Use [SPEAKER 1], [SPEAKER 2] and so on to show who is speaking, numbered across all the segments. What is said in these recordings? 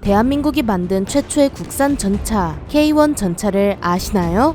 [SPEAKER 1] 대한민국이 만든 최초의 국산 전차 K1 전차를 아시나요?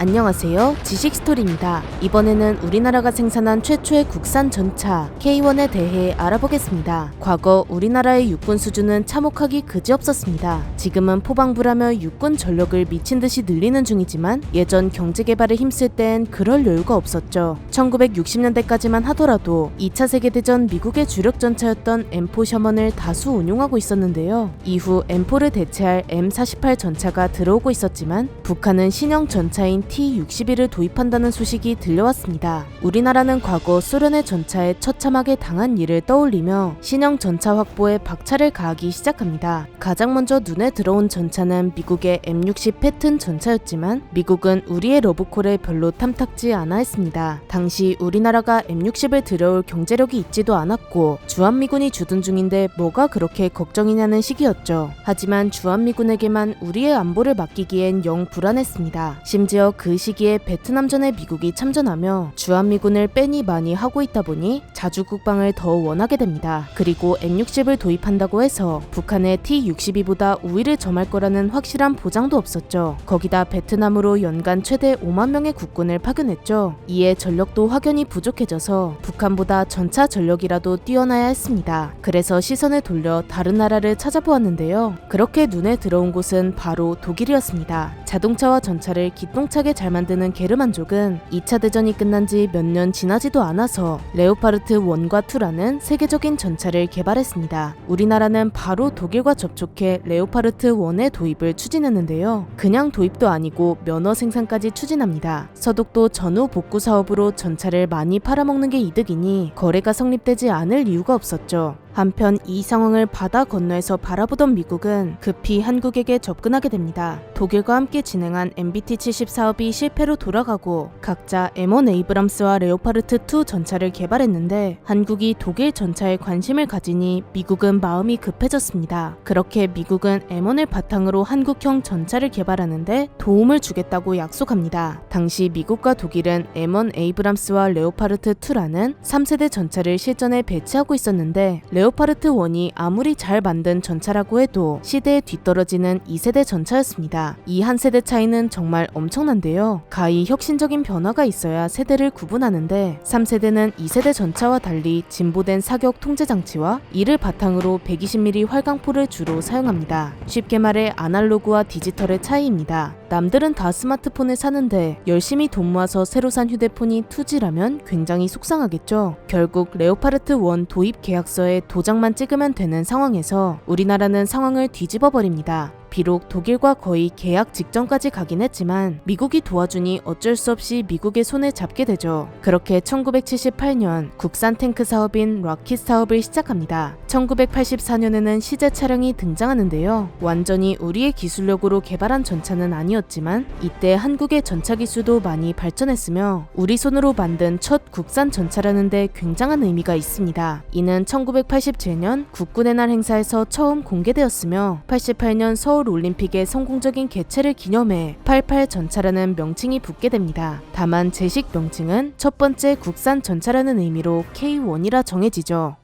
[SPEAKER 1] 안녕하세요. 지식스토리입니다. 이번에는 우리나라가 생산한 최초의 국산 전차 K1에 대해 알아보겠습니다. 과거 우리나라의 육군 수준은 참혹하기 그지없었습니다. 지금은 포방부라며 육군 전력을 미친 듯이 늘리는 중이지만 예전 경제 개발에 힘쓸 땐 그럴 여유가 없었죠. 1960년대까지만 하더라도 2차 세계대전 미국의 주력 전차였던 M4 셔먼을 다수 운용하고 있었는데요. 이후 M4를 대체할 M48 전차가 들어오고 있었지만 북한은 신형 전차인 T-61을 도입한다는 소식이 들려왔습니다. 우리나라는 과거 소련의 전차에 처참하게 당한 일을 떠올리며 신형 전차 확보에 박차를 가하기 시작합니다. 가장 먼저 눈에 들어온 전차는 미국의 M60 패튼 전차였지만 미국은 우리의 러브콜에 별로 탐탁지 않아 했습니다. 당시 우리나라가 M60을 들여올 경제력이 있지도 않았고 주한미군이 주둔 중인데 뭐가 그렇게 걱정이냐는 시기였죠. 하지만 주한미군에게만 우리의 안보를 맡기기엔 영 불안했습니다. 심지어 그 시기에 베트남전에 미국이 참전하며 주한미군을 빼니 많이 하고 있다 보니 자주 국방을 더 원하게 됩니다. 그리고 M60을 도입한다고 해서 북한의 T-62보다 우위를 점할 거라는 확실한 보장도 없었죠. 거기다 베트남으로 연간 최대 5만 명의 국군을 파견했죠. 이에 전력도 확연히 부족해져서 북한보다 전차 전력이라도 뛰어나야 했습니다. 그래서 시선을 돌려 다른 나라를 찾아보았는데요. 그렇게 눈에 들어온 곳은 바로 독일이었습니다. 자동차와 전차를 기똥차게 잘 만드는 게르만족은 2차 대전이 끝난 지 몇 년 지나지도 않아서 레오파르트 1과 2라는 세계적인 전차를 개발했습니다. 우리나라는 바로 독일과 접촉해 레오파르트 1의 도입을 추진했는데요. 그냥 도입도 아니고 면허 생산까지 추진합니다. 서독도 전후 복구 사업으로 전차를 많이 팔아먹는 게 이득이니 거래가 성립되지 않을 이유가 없었죠. 한편 이 상황을 바다 건너에서 바라보던 미국은 급히 한국에게 접근하게 됩니다. 독일과 함께 진행한 MBT-70 사업이 실패로 돌아가고 각자 M1 에이브람스와 레오파르트 2 전차를 개발했는데 한국이 독일 전차에 관심을 가지니 미국은 마음이 급해졌습니다. 그렇게 미국은 M1을 바탕으로 한국형 전차를 개발하는데 도움을 주겠다고 약속합니다. 당시 미국과 독일은 M1 에이브람스와 레오파르트 2라는 3세대 전차를 실전에 배치하고 있었는데 레오 파르트 1이 아무리 잘 만든 전차라고 해도 시대에 뒤떨어지는 2세대 전차였습니다. 이 한 세대 차이는 정말 엄청난데요. 가히 혁신적인 변화가 있어야 세대를 구분하는데 3세대는 2세대 전차와 달리 진보된 사격 통제 장치와 이를 바탕으로 120mm 활강포를 주로 사용합니다. 쉽게 말해 아날로그와 디지털의 차이입니다. 남들은 다 스마트폰을 사는데 열심히 돈 모아서 새로 산 휴대폰이 2G라면 굉장히 속상하겠죠. 결국 레오파르트 1 도입 계약서에 도장만 찍으면 되는 상황에서 우리나라는 상황을 뒤집어 버립니다. 비록 독일과 거의 계약 직전까지 가긴 했지만 미국이 도와주니 어쩔 수 없이 미국의 손을 잡게 되죠. 그렇게 1978년 국산 탱크 사업인 락킷 사업을 시작합니다. 1984년에는 시제 차량이 등장하는데요. 완전히 우리의 기술력으로 개발한 전차는 아니었지만 이때 한국의 전차 기술도 많이 발전했으며 우리 손으로 만든 첫 국산 전차라는데 굉장한 의미가 있습니다. 이는 1987년 국군의 날 행사에서 처음 공개되었으며 88년 서울 올림픽의 성공적인 개최를 기념해 88 전차라는 명칭이 붙게 됩니다. 다만 제식 명칭은 첫 번째 국산 전차라는 의미로 K1이라 정해지죠.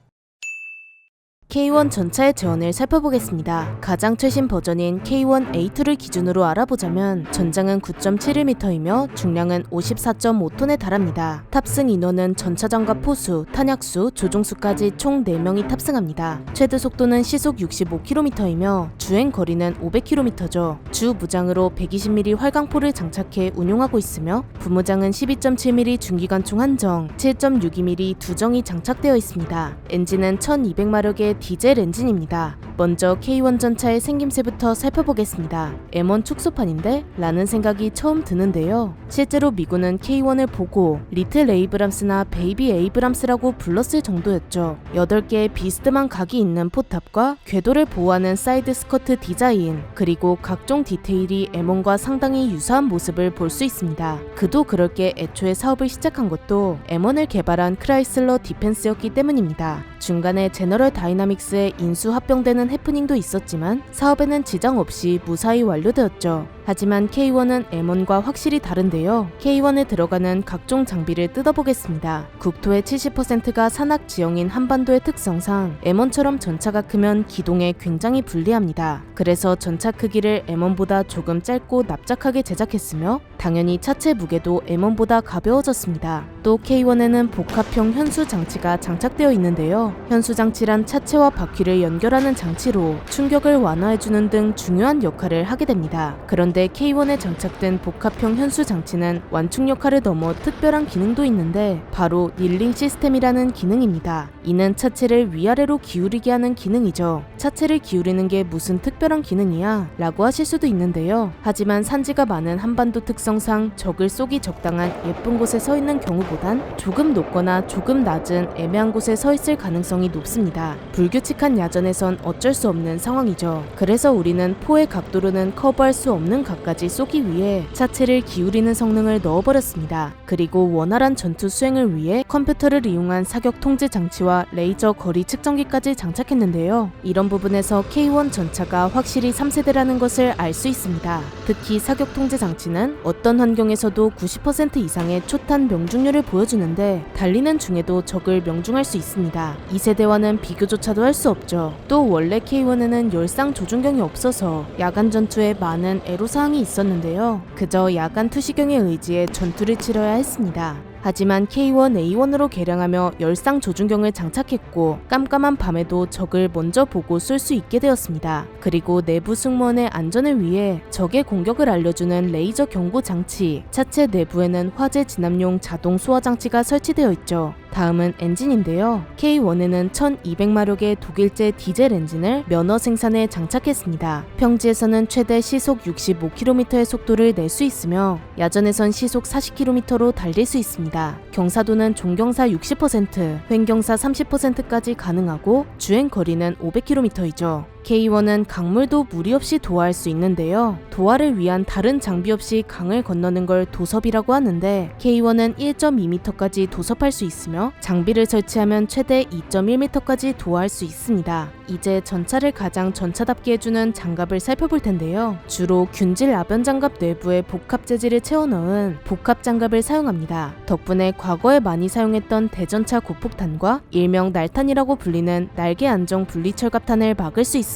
[SPEAKER 1] K1 전차의 재원을 살펴보겠습니다. 가장 최신 버전인 K1A2를 기준으로 알아보자면 전장은 9.71m이며 중량은 54.5톤에 달합니다. 탑승 인원은 전차장과 포수, 탄약수, 조종수까지 총 4명이 탑승합니다. 최대 속도는 시속 65km이며 주행 거리는 500km죠. 주 무장으로 120mm 활강포를 장착해 운용하고 있으며 부무장은 12.7mm 중기관총 한정, 7.62mm 두 정이 장착되어 있습니다. 엔진은 1200마력의 디젤 엔진입니다. 먼저 K1 전차의 생김새부터 살펴보겠습니다. M1 축소판인데? 라는 생각이 처음 드는데요. 실제로 미군은 K1을 보고 리틀 에이브람스나 베이비 에이브람스라고 불렀을 정도였죠. 8개의 비스듬한 각이 있는 포탑과 궤도를 보호하는 사이드 스커트 디자인, 그리고 각종 디테일이 M1과 상당히 유사한 모습을 볼 수 있습니다. 그도 그럴 게 애초에 사업을 시작한 것도 M1을 개발한 크라이슬러 디펜스였기 때문입니다. 중간에 제너럴 다이나믹스의 인수 합병되는 해프닝도 있었지만 사업에는 지장 없이 무사히 완료되었죠. 하지만 K1은 M1과 확실히 다른데요. K1에 들어가는 각종 장비를 뜯어보겠습니다. 국토의 70%가 산악 지형인 한반도의 특성상 M1처럼 전차가 크면 기동에 굉장히 불리합니다. 그래서 전차 크기를 M1보다 조금 짧고 납작하게 제작했으며 당연히 차체 무게도 M1보다 가벼워졌습니다. 또 K1에는 복합형 현수 장치가 장착되어 있는데요. 현수 장치란 차체와 바퀴를 연결하는 장치로 충격을 완화해주는 등 중요한 역할을 하게 됩니다. 그런데 K1에 장착된 복합형 현수 장치는 완충 역할을 넘어 특별한 기능도 있는데 바로 닐링 시스템이라는 기능입니다. 이는 차체를 위아래로 기울이게 하는 기능이죠. 차체를 기울이는 게 무슨 특별한 기능이야? 라고 하실 수도 있는데요. 하지만 산지가 많은 한반도 특성상 적을 쏘기 적당한 예쁜 곳에 서 있는 경우보단 조금 높거나 조금 낮은 애매한 곳에 서 있을 가능성이 높습니다. 불규칙한 야전에선 어쩔 수 없는 상황이죠. 그래서 우리는 포의 각도로는 커버할 수 없는 각까지 쏘기 위해 차체를 기울이는 성능을 넣어버렸습니다. 그리고 원활한 전투 수행을 위해 컴퓨터를 이용한 사격 통제 장치와 레이저 거리 측정기까지 장착했는데요. 이런 부분에서 K1 전차가 확실히 3세대라는 것을 알 수 있습니다. 특히 사격 통제 장치는 어떤 환경에서도 90% 이상의 초탄 명중률을 보여주는데 달리는 중에도 적을 명중할 수 있습니다. 2세대와는 비교조차도 할 수 없죠. 또 원래 K1에는 열상 조준경이 없어서 야간 전투에 많은 애로 사항이 있었는데요. 그저 야간 투시경에 의지해 전투를 치러야 했습니다. 하지만 K1, A1으로 개량하며 열상 조준경을 장착했고 깜깜한 밤에도 적을 먼저 보고 쏠 수 있게 되었습니다. 그리고 내부 승무원의 안전을 위해 적의 공격을 알려주는 레이저 경고 장치, 차체 내부에는 화재 진압용 자동 소화 장치가 설치되어 있죠. 다음은 엔진인데요. K1에는 1200마력의 독일제 디젤 엔진을 면허 생산에 장착했습니다. 평지에서는 최대 시속 65km의 속도를 낼 수 있으며 야전에선 시속 40km로 달릴 수 있습니다. 경사도는 종경사 60%, 횡경사 30%까지 가능하고 주행 거리는 500km이죠. K1은 강물도 무리 없이 도하할 수 있는데요. 도하를 위한 다른 장비 없이 강을 건너는 걸 도섭이라고 하는데 K1은 1.2m까지 도섭할 수 있으며 장비를 설치하면 최대 2.1m까지 도하할 수 있습니다. 이제 전차를 가장 전차답게 해주는 장갑을 살펴볼 텐데요. 주로 균질 아변 장갑 내부에 복합 재질을 채워 넣은 복합 장갑을 사용합니다. 덕분에 과거에 많이 사용했던 대전차 고폭탄과 일명 날탄이라고 불리는 날개 안정 분리 철갑탄을 막을 수 있습니다.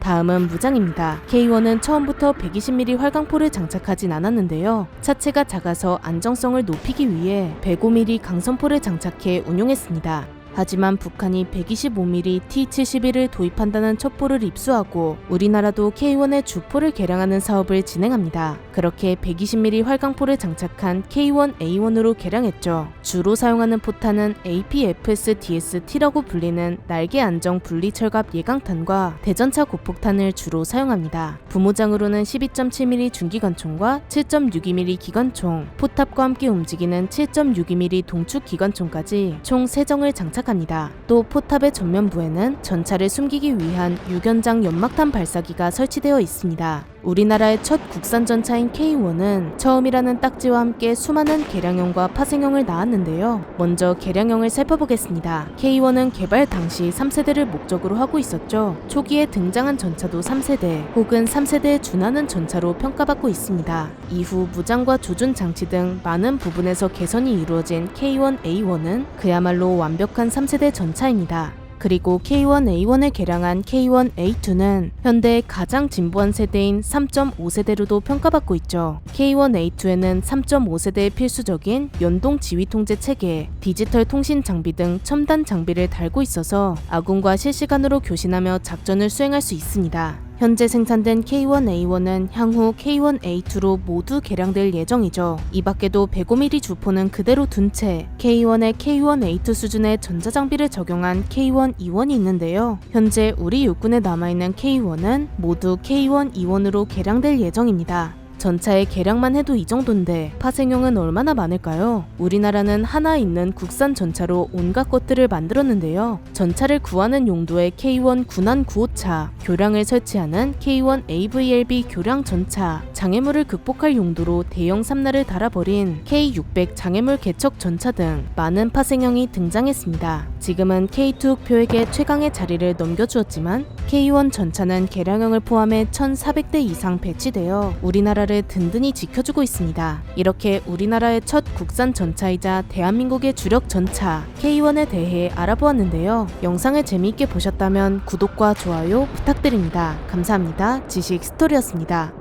[SPEAKER 1] 다음은 무장입니다. K1은 처음부터 120mm 활강포를 장착하진 않았는데요. 차체가 작아서 안정성을 높이기 위해 105mm 강선포를 장착해 운용했습니다. 하지만 북한이 125mm T-71을 도입한다는 첩보를 입수하고 우리나라도 K1의 주포를 개량하는 사업을 진행합니다. 그렇게 120mm 활강포를 장착한 K1A1으로 개량했죠. 주로 사용하는 포탄은 APFS-DST라고 불리는 날개 안정 분리 철갑 예강탄과 대전차 고폭탄을 주로 사용합니다. 부모장으로는 12.7mm 중기관총과 7.62mm 기관총, 포탑과 함께 움직이는 7.62mm 동축 기관총까지 총 3정을 장착 장착합니다. 또 포탑의 전면부에는 전차를 숨기기 위한 유견장 연막탄 발사기가 설치되어 있습니다. 우리나라의 첫 국산 전차인 K1은 처음이라는 딱지와 함께 수많은 개량형과 파생형을 낳았는데요. 먼저 개량형을 살펴보겠습니다. K1은 개발 당시 3세대를 목적으로 하고 있었죠. 초기에 등장한 전차도 3세대 혹은 3세대에 준하는 전차로 평가받고 있습니다. 이후 무장과 조준 장치 등 많은 부분에서 개선이 이루어진 K1A1은 그야말로 완벽한 3세대 전차입니다. 그리고 K1A1을 개량한 K1A2는 현대의 가장 진보한 세대인 3.5세대로도 평가받고 있죠. K1A2에는 3.5세대의 필수적인 연동 지휘 통제 체계, 디지털 통신 장비 등 첨단 장비를 달고 있어서 아군과 실시간으로 교신하며 작전을 수행할 수 있습니다. 현재 생산된 K1A1은 향후 K1A2로 모두 개량될 예정이죠. 이 밖에도 105mm 주포는 그대로 둔 채 K1의 K1A2 수준의 전자장비를 적용한 K1E1이 있는데요. 현재 우리 육군에 남아있는 K1은 모두 K1E1으로 개량될 예정입니다. 전차의 개량만 해도 이 정도인데 파생형은 얼마나 많을까요? 우리나라는 하나 있는 국산 전차로 온갖 것들을 만들었는데요. 전차를 구하는 용도의 K1 군안 구호차, 교량을 설치하는 K1 AVLB 교량 전차, 장애물을 극복할 용도로 대형 삼라를 달아버린 K600 장애물 개척 전차 등 많은 파생형이 등장했습니다. 지금은 K2 흑표에게 최강의 자리를 넘겨주었지만 K1 전차는 개량형을 포함해 1,400대 이상 배치되어 우리나라를 든든히 지켜주고 있습니다. 이렇게 우리나라의 첫 국산 전차이자 대한민국의 주력 전차 K1에 대해 알아보았는데요. 영상을 재미있게 보셨다면 구독과 좋아요 부탁드립니다. 감사합니다. 지식 스토리였습니다.